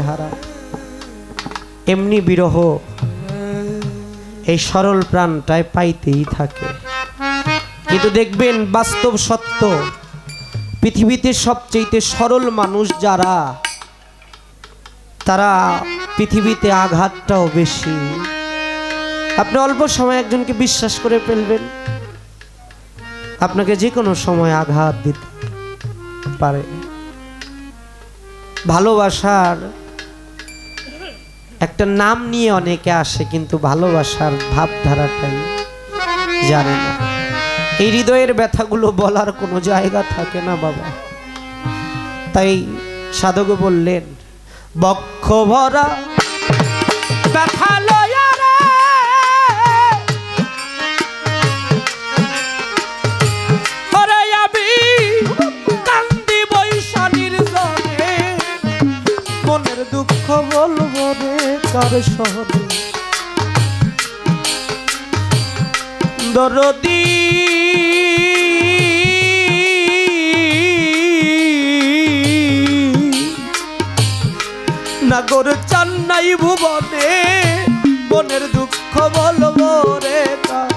হারা এমনি বিরহ এই সরল প্রাণটায় পাইতেই থাকে। কিন্তু দেখবেন বাস্তব সত্য, পৃথিবীতে সবচেয়ে সরল মানুষ যারা, তারা পৃথিবীতে আঘাতটাও বেশি। আপনি অল্প সময় একজনকে বিশ্বাস করে ফেলবেন, আপনাকে যে কোনো সময় আঘাত দিতে পারে। ভালোবাসার একটা নাম নিয়ে অনেকে আসে, কিন্তু ভালোবাসার ভাবধারাটাই জানে না। এই হৃদয়ের ব্যথাগুলো বলার কোনো জায়গা থাকে না বাবা। তাই সাধক বললেন, বক্ষ ভরা, ব্যথা শহরে দরদি নাগর চান্নাই ভুবনে মনের দুঃখ বলব রে কার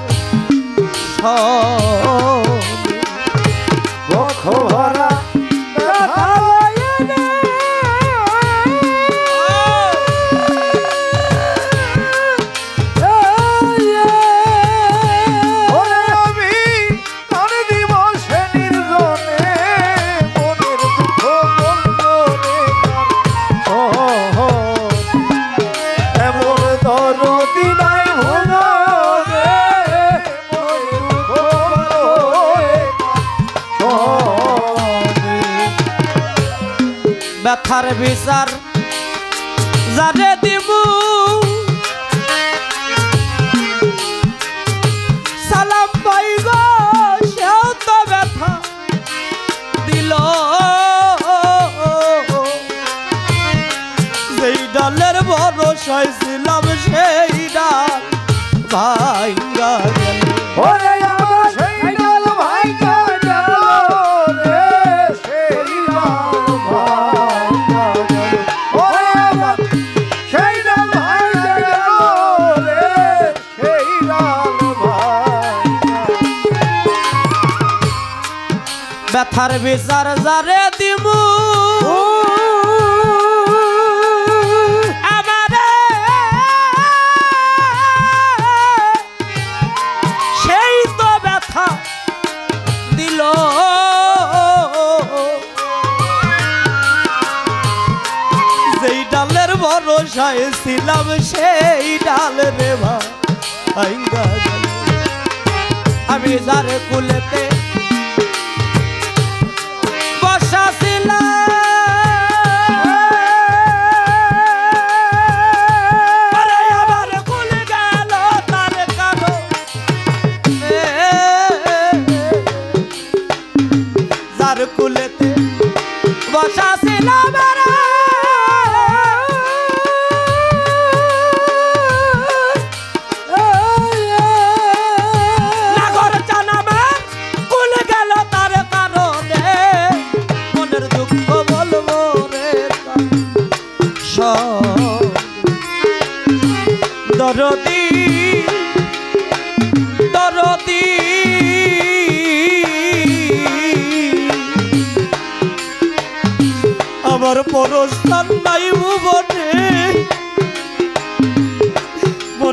pasar ব্যথার বিচার যারে দিমু সেই তো ব্যথা দিল যেই ডালের ভরসায় ছিলাম সেই ডাল রে গেল। আমি যারে কুলেতে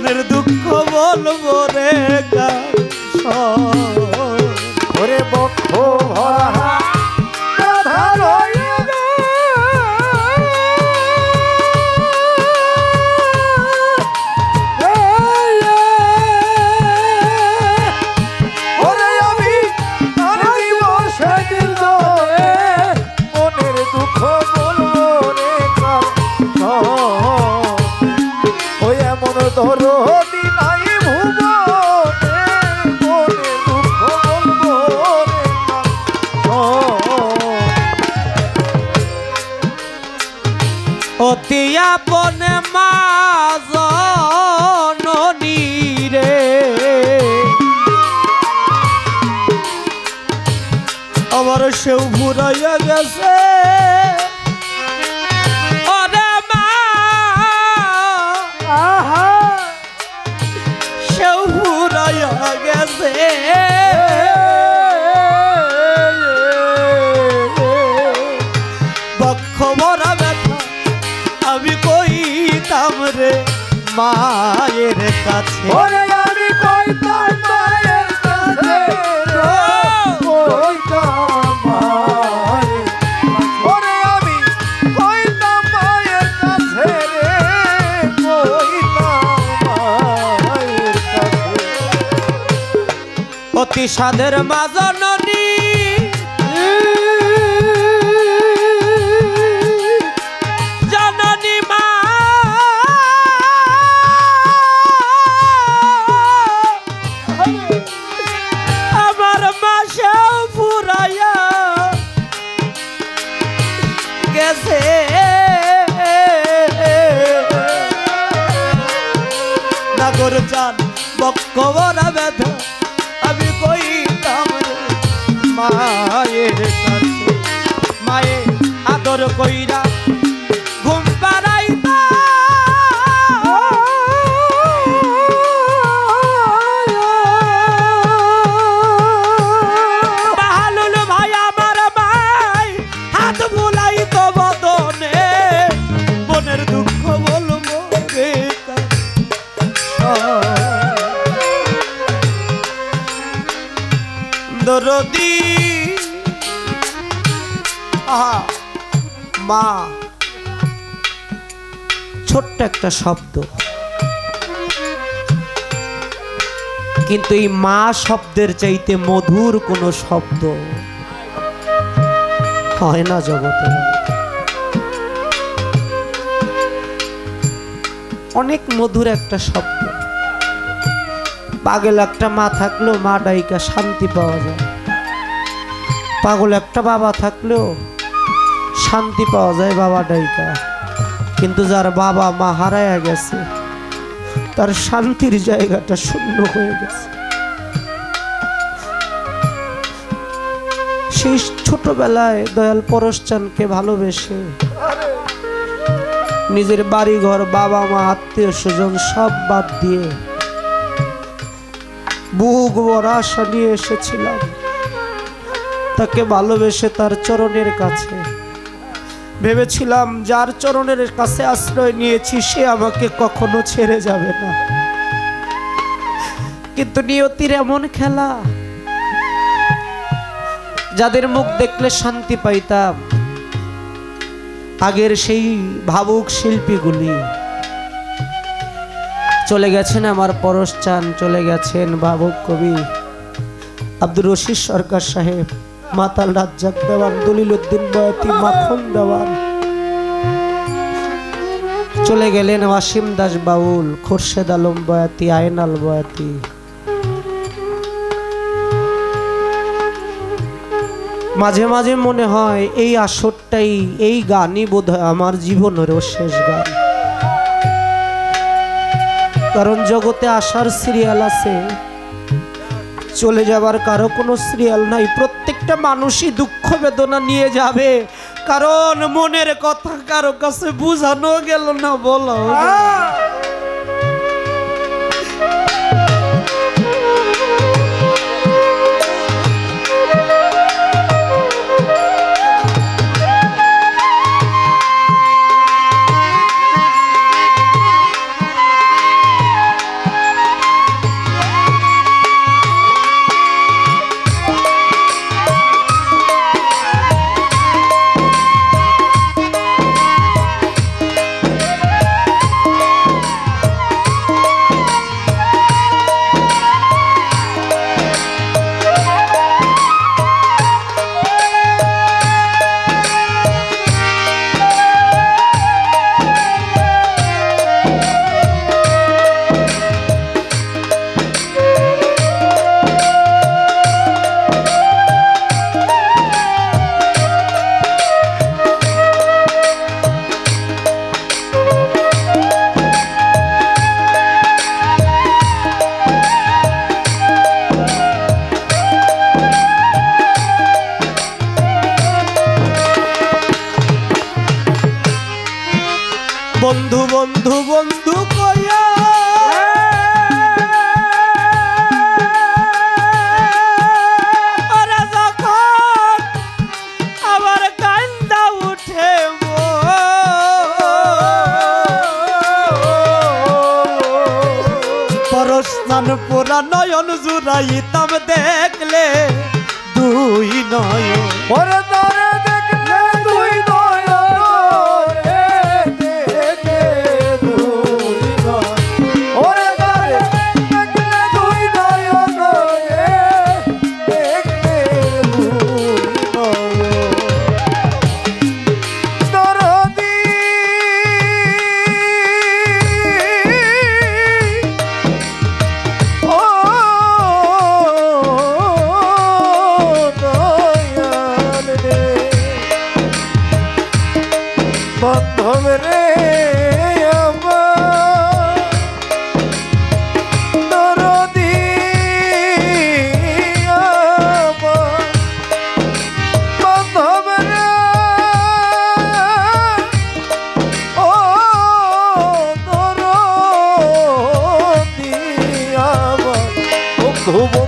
মনের দুঃখ বলব রে গা ওরে বক্ষ ভরা সেও মুরাইয়া গেছে। ওরে মা! সেও মুরাইয়া গেছে। বক্ষ মরা ব্যথা আমি কইতাম রে মায়ের কাছে। ওরে অতি সাধের মা মা ছোট্ট একটা শব্দ। কিন্তু এই মা শব্দের চাইতে মধুর কোনো শব্দ হয় না জগতে। অনেক মধুর একটা শব্দ। পাগল একটা মা থাকলেও মা ডাইকা শান্তি পাওয়া যায়। পাগল একটা বাবা থাকলেও শান্তি পাওয়া যায় বাবা ডাইকা কিন্তু যার বাবা মা হারায়া গেছে, তার শান্তির জায়গাটা শূন্য হয়ে গেছে। সেই ছোটবেলায় দয়াল পরশচানকে ভালোবেসে নিজের বাড়ি ঘর বাবা মা, আত্মীয় স্বজন সব বাদ দিয়ে বুক বড় আশা নিয়ে এসেছিলাম। তাকে ভালোবেসে তার চরণের কাছে ভেবেছিলাম যার চরণের কাছে আশ্রয় নিয়েছি, সে আমাকে কখনো ছেড়ে যাবে না। কিন্তু নিয়তির এমন খেলা, যাদের মুখ দেখলে শান্তি পাইতাম, আগের সেই ভাবুক শিল্পীগুলি। চলে গেছেন আমার পরশ চান, চলে গেছেন ভাবুক কবি আব্দুর রশিদ সরকার সাহেব। মাতাল রাজ্জাক দেওয়ান দলিল উদ্দিন বয়াতি, মাখন দেওয়ান। চলে গেলেন ওয়াসিম দাস বাউল খোরশেদ আলম বয়াতি, আয়নাল বয়াতি। মাঝে মাঝে মনে হয়, এই আসরটাই, এই গানই বোধ আমার জীবনেরও শেষ গান। কারণ জগতে আসার সিরিয়াল আছে, চলে যাবার কারও কোনো সিরিয়াল নাই প্রত্যেকটা মানুষই দুঃখ বেদনা নিয়ে যাবে। কারণ মনের কথা কারও কাছে বুঝানো গেল না বলো। 走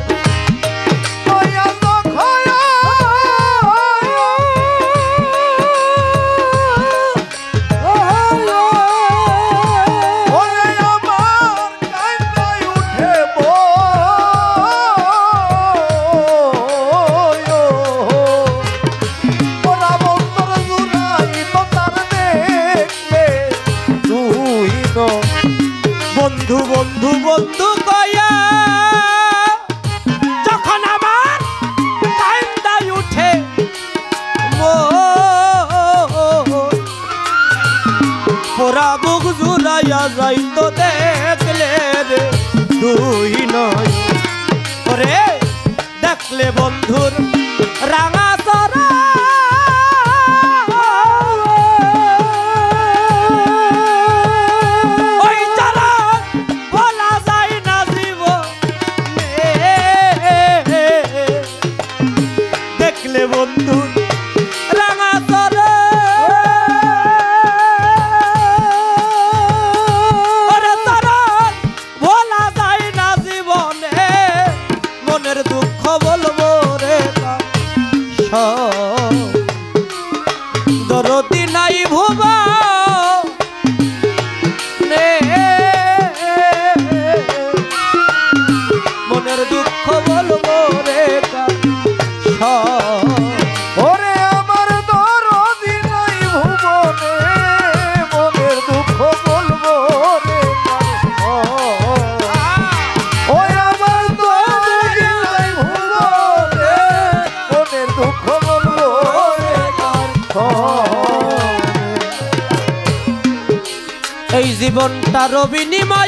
থাকলে বন্ধুর রাঙা তার বিনিময়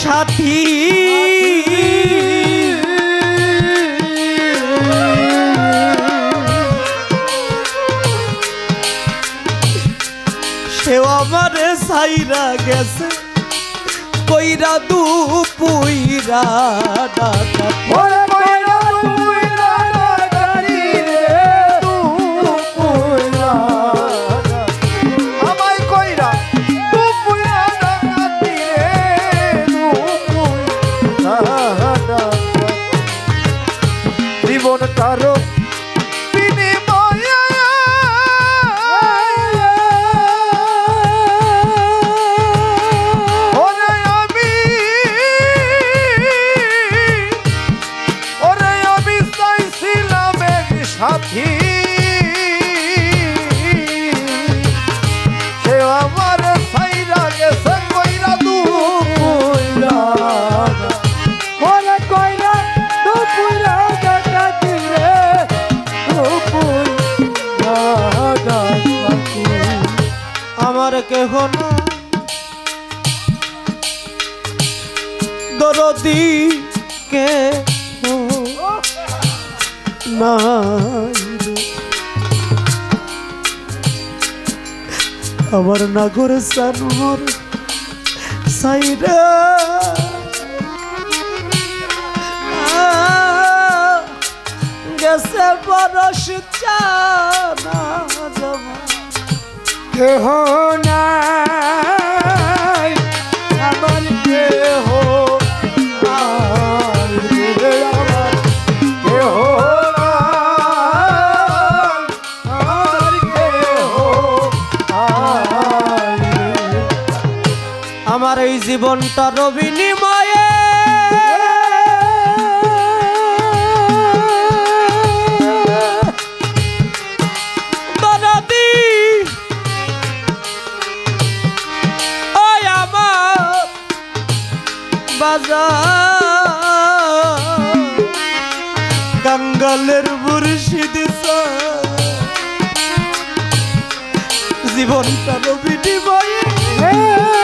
সাথী। সে আমারে সাইরা গেছে কইরা দু পুইরা ডাকা। আমার সানোর সাইরা। গেছে বরস চানা জমা। কেহ নাই। আমার বাজার। কাঙ্গালের মুর্শিদ জীবনটা রবিনিময়ে আরে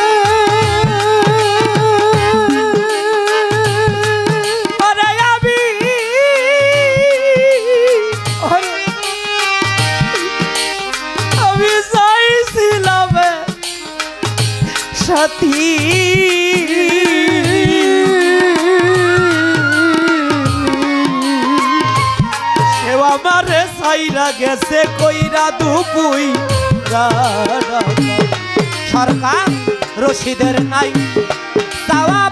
সাথী আমারে সাইরা গেছে কইরা দুপুই সরকার রশিদের নাই। তাওয়া